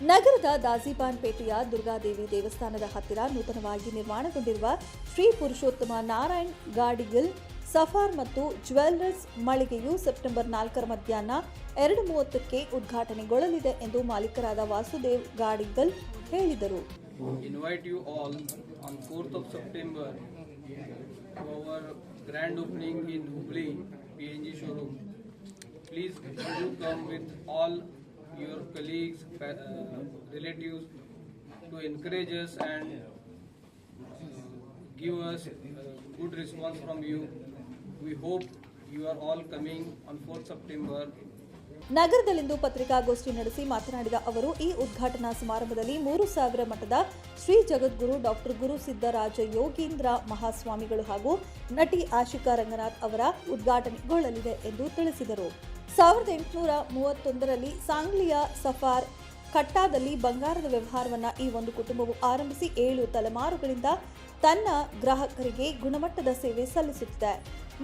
ನಗರದ ದಾಸಿಬಾನ್ ಪೇಟೆಯ ದುರ್ಗಾದೇವಿ ದೇವಸ್ಥಾನದ ಹತ್ತಿರ ನೂತನವಾಗಿ ನಿರ್ಮಾಣಗೊಂಡಿರುವ ಶ್ರೀ ಪುರುಷೋತ್ತಮ ನಾರಾಯಣ್ ಗಾಡಿಗಿಲ್ ಸಫಾರ್ ಮತ್ತು ಜ್ಯುವೆಲ್ಲರ್ಸ್ ಮಳಿಗೆಯು ಸೆಪ್ಟೆಂಬರ್ ನಾಲ್ಕರ ಮಧ್ಯಾಹ್ನ ಎರಡು ಮೂವತ್ತಕ್ಕೆ ಉದ್ಘಾಟನೆಗೊಳ್ಳಲಿದೆ ಎಂದು ಮಾಲೀಕರಾದ ವಾಸುದೇವ್ ಗಾಡಿಗಲ್ ಹೇಳಿದರು invite you all on 4th of September our grand opening in showroom. Please do come with all your colleagues, uh, relatives to encourage us and uh, give us uh, good response from you. We hope you are all coming on 4th September ನಗರದಲ್ಲಿಂದು ಪತ್ರಿಕಾಗೋಷ್ಠಿ ನಡೆಸಿ ಮಾತನಾಡಿದ ಅವರು ಈ ಉದ್ಘಾಟನಾ ಸಮಾರಂಭದಲ್ಲಿ ಮೂರು ಸಾವಿರ ಮಠದ ಶ್ರೀ ಜಗದ್ಗುರು ಡಾಕ್ಟರ್ ಗುರು ಸಿದ್ದರಾಜ ಯೋಗೀಂದ್ರ ಮಹಾಸ್ವಾಮಿಗಳು ಹಾಗೂ ನಟಿ ಆಶಿಕಾ ರಂಗನಾಥ್ ಅವರ ಉದ್ಘಾಟನೆಗೊಳ್ಳಲಿದೆ ಎಂದು ತಿಳಿಸಿದರು ಸಾವಿರದ ಎಂಟುನೂರ ಮೂವತ್ತೊಂದರಲ್ಲಿ ಸಾಂಗ್ಲಿಯ ಸಫಾರ್ ಕಟ್ಟಾದಲ್ಲಿ ಬಂಗಾರದ ವ್ಯವಹಾರವನ್ನ ಈ ಒಂದು ಕುಟುಂಬವು ಆರಂಭಿಸಿ ಏಳು ತಲೆಮಾರುಗಳಿಂದ ತನ್ನ ಗ್ರಾಹಕರಿಗೆ ಗುಣಮಟ್ಟದ ಸೇವೆ ಸಲ್ಲಿಸುತ್ತಿದೆ.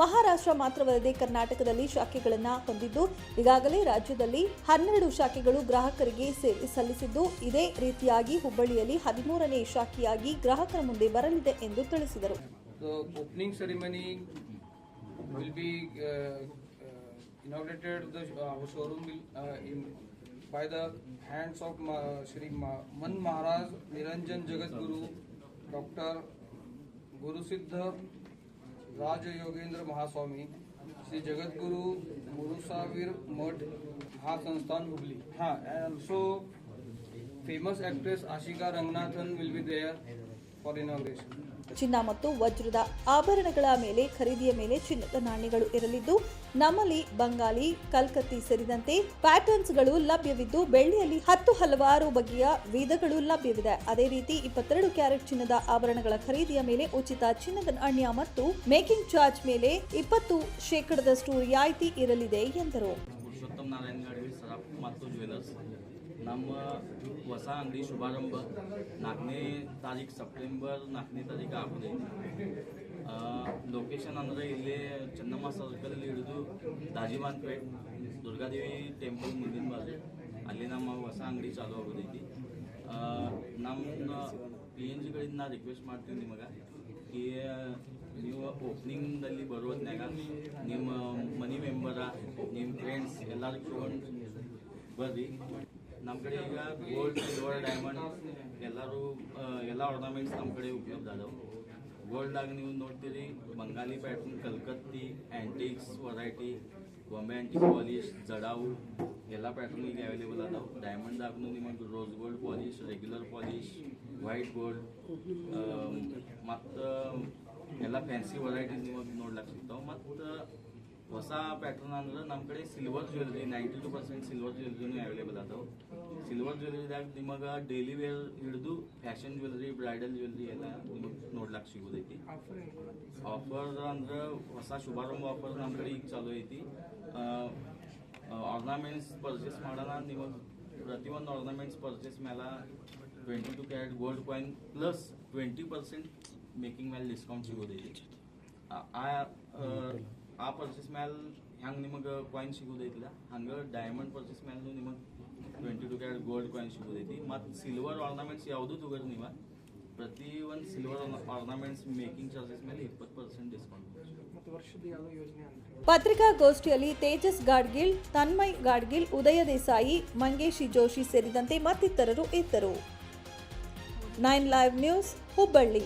ಮಹಾರಾಷ್ಟ್ರ ಮಾತ್ರವಲ್ಲದೆ ಕರ್ನಾಟಕದಲ್ಲಿ ಶಾಖೆಗಳನ್ನು ಹೊಂದಿದ್ದು, ಈಗಾಗಲೇ ರಾಜ್ಯದಲ್ಲಿ ಹನ್ನೆರಡು ಶಾಖೆಗಳು ಗ್ರಾಹಕರಿಗೆ ಸೇವೆ ಸಲ್ಲಿಸಿದ್ದು, ಇದೇ ರೀತಿಯಾಗಿ ಹುಬ್ಬಳ್ಳಿಯಲ್ಲಿ ಹದಿಮೂರನೇ ಶಾಖೆಯಾಗಿ ಗ್ರಾಹಕರ ಮುಂದೆ ಬರಲಿದೆ ಎಂದು ತಿಳಿಸಿದರು. Inaugurated. The uh, showroom uh, in, by the hands of Ma, Shri Ma, Man Maharaj Niranjan Jagat Guru, Doctor Guru Siddha Raja Yogendra Mahaswami, Shri Jagat Guru Murusavir Mठ Mahasansthan Hubli. Ha, and also famous actress Ashika Ranganathan will be there for inauguration. ಚಿನ್ನ ಮತ್ತು ವಜ್ರದ ಆಭರಣಗಳ ಮೇಲೆ, ಖರೀದಿಯ ಮೇಲೆ ಚಿನ್ನದ ನಾಣ್ಯಗಳು ಇರಲಿದ್ದು ನಮಲಿ ಬಂಗಾಲಿ ಕಲ್ಕತ್ತಿ ಸೇರಿದಂತೆ ಪ್ಯಾಟರ್ನ್ಸ್ಗಳು ಲಭ್ಯವಿದ್ದು, ಬೆಳ್ಳಿಯಲ್ಲಿ ಹತ್ತು ಹಲವಾರು ಬಗೆಯ ವಿಧಗಳು ಲಭ್ಯವಿದೆ. ಅದೇ ರೀತಿ ಇಪ್ಪತ್ತೆರಡು ಕ್ಯಾರೆಟ್ ಚಿನ್ನದ ಆಭರಣಗಳ ಖರೀದಿಯ ಮೇಲೆ ಉಚಿತ ಚಿನ್ನದ ನಾಣ್ಯ ಮತ್ತು ಮೇಕಿಂಗ್ ಚಾರ್ಜ್ ಮೇಲೆ ಇಪ್ಪತ್ತು ಶೇಕಡದಷ್ಟು ರಿಯಾಯಿತಿ ಇರಲಿದೆ ಎಂದರು. ಪುರುಷೋತ್ತಮ್ ನಾರಾಯಣ ಗಾಡಿ ಸರಾಫ್ ಮತ್ತು ಜ್ಯುವೆಲರ್ಸ್ ನಮ್ಮ ಹೊಸ ಅಂಗಡಿ ಶುಭಾರಂಭ ನಾಲ್ಕನೇ ತಾರೀಕು ಸೆಪ್ಟೆಂಬರ್ ನಾಲ್ಕನೇ ತಾರೀಕು ಆಗೋದೈತಿ ಲೊಕೇಶನ್ ಅಂದರೆ ಇಲ್ಲೇ ಚೆನ್ನಮ್ಮ ಸರ್ಕಲಲ್ಲಿ ಹಿಡಿದು ದಾಜಿಬಾನ್ ಪೇಟ್ ದುರ್ಗಾದೇವಿ ಟೆಂಪಲ್ ಮುಂದಿನ ಬಾಜು ಅಲ್ಲಿ ನಮ್ಮ ಹೊಸ ಅಂಗಡಿ ಚಾಲೂ ಆಗೋದೈತಿ ಆ, ನಮ್ಮ ಪಿ ಎನ್ ಜಿಗಳಿಂದ ನಾ ರಿಕ್ವೆಸ್ಟ್ ಮಾಡ್ತೀನಿ ನಿಮಗೆ ಈ ನೀವು ಓಪನಿಂಗ್ದಲ್ಲಿ ಬರೋ ಹೊತ್ನ್ಯಾಗ ನಿಮ್ಮ ಮನಿ ಮೆಂಬರ ನಿಮ್ಮ ಫ್ರೆಂಡ್ಸ್ ಎಲ್ಲರಿಗೂ ತಗೊಂಡು ಬರ್ರಿ ನಮ್ಮ ಕಡೆ ಈಗ ಗೋಲ್ಡ್ ಸಿಲ್ವರ್ ಡೈಮಂಡ್ ಎಲ್ಲರೂ ಆ, ಎಲ್ಲ ಆರ್ನಮೆಂಟ್ಸ್ ನಮ್ಮ ಕಡೆ ಉಪಲಬ್ಧ ಅದಾವೆ ಗೋಲ್ಡ್ದಾಗ ನೀವು ನೋಡ್ತೀರಿ Bengali pattern ಕಲ್ಕತ್ತಿ antiques variety Bombay antique polish jadau ಎಲ್ಲ ಪ್ಯಾಟರ್ನ್ ಈಗ ಅವೈಲೇಬಲ್ ಅದಾವೆ ಡೈಮಂಡ್ದಾಗೂ ನಿಮಗೆ rose gold polish regular polish white gold ಮತ್ತು ಎಲ್ಲ ಫ್ಯಾನ್ಸಿ ವೆರೈಟೀಸ್ ನಿಮಗೆ ನೋಡ್ಲಿಕ್ಕೆ ಸಿಗ್ತಾವೆ ಮತ್ತು ಹೊಸ ಪ್ಯಾಟರ್ನ್ ಅಂದ್ರೆ ನಮ್ಮ ಕಡೆ silver jewellery ninety two percent silver ಜ್ಯುವೆಲ್ರಿನೂ available ಅದಾವೆ ಸಿಲ್ವರ್ ಜ್ಯುವೆಲ್ರಿದಾಗ ನಿಮಗೆ ಡೈಲಿ ವೇರ್ ಹಿಡಿದು ಫ್ಯಾಷನ್ ಜ್ಯುವೆಲ್ರಿ ಬ್ರೈಡಲ್ ಜ್ಯುವೆಲ್ರಿ ಎಲ್ಲ ನಿಮಗೆ ನೋಡ್ಲಿಕ್ಕೆ ಸಿಗೋದೈತಿ ಆಫರ್ ಅಂದ್ರೆ ಹೊಸ ಶುಭಾರಂಭ ಆಫರ್ ನಮ್ಮ ಕಡೆ ಈಗ ಚಾಲೂ ಐತಿ ಆರ್ನಮೆಂಟ್ಸ್ ಪರ್ಚೇಸ್ ಮಾಡೋಣ ನಿಮಗೆ ಪ್ರತಿಯೊಂದು ಆರ್ನಮೆಂಟ್ಸ್ ಪರ್ಚೇಸ್ ಮೇಲೆ twenty two carat gold coin plus twenty percent making ಮೇಲೆ ಡಿಸ್ಕೌಂಟ್ ಸಿಗೋದೈತಿ ಆ- ಆ ಪರ್ಚೇಸ್ ಮೇಲೆ ಹೆಂಗೆ ನಿಮಗೆ ಕಾಯಿನ್ ಸಿಗೋದೈತಿಲ್ಲ ಹಂಗೆ ಡೈಮಂಡ್ ಪರ್ಚೇಸ್ ಮೇಲೆ ನಿಮಗೆ twenty two carat gold coin ಸಿಗೋದೈತಿ ಮತ್ತು ಸಿಲ್ವರ್ ಆರ್ನಮೆಂಟ್ಸ್ ಯಾವುದು ತಗೋರಿ ನೀವು? ಪ್ರತಿ ಒಂದು ಸಿಲ್ವರ್ ಆರ್ನಮೆಂಟ್ಸ್ ಮೇಕಿಂಗ್ ಚಾರ್ಜಸ್ ಮೇಲೆ ಇಪ್ಪತ್ತು ಪರ್ಸೆಂಟ್ ಡಿಸ್ಕೌಂಟ್ ಪತ್ರಿಕಾಗೋಷ್ಠಿಯಲ್ಲಿ ತೇಜಸ್ ಗಾಡ್ಗಿಲ್ ತನ್ಮಯ್ ಗಾಡ್ಗಿಲ್ ಉದಯ ದೇಸಾಯಿ ಮಂಗೇಶಿ ಜೋಶಿ ಸೇರಿದಂತೆ ಮತ್ತಿತರರು ಇದ್ದರು. Nine live news Hubballi.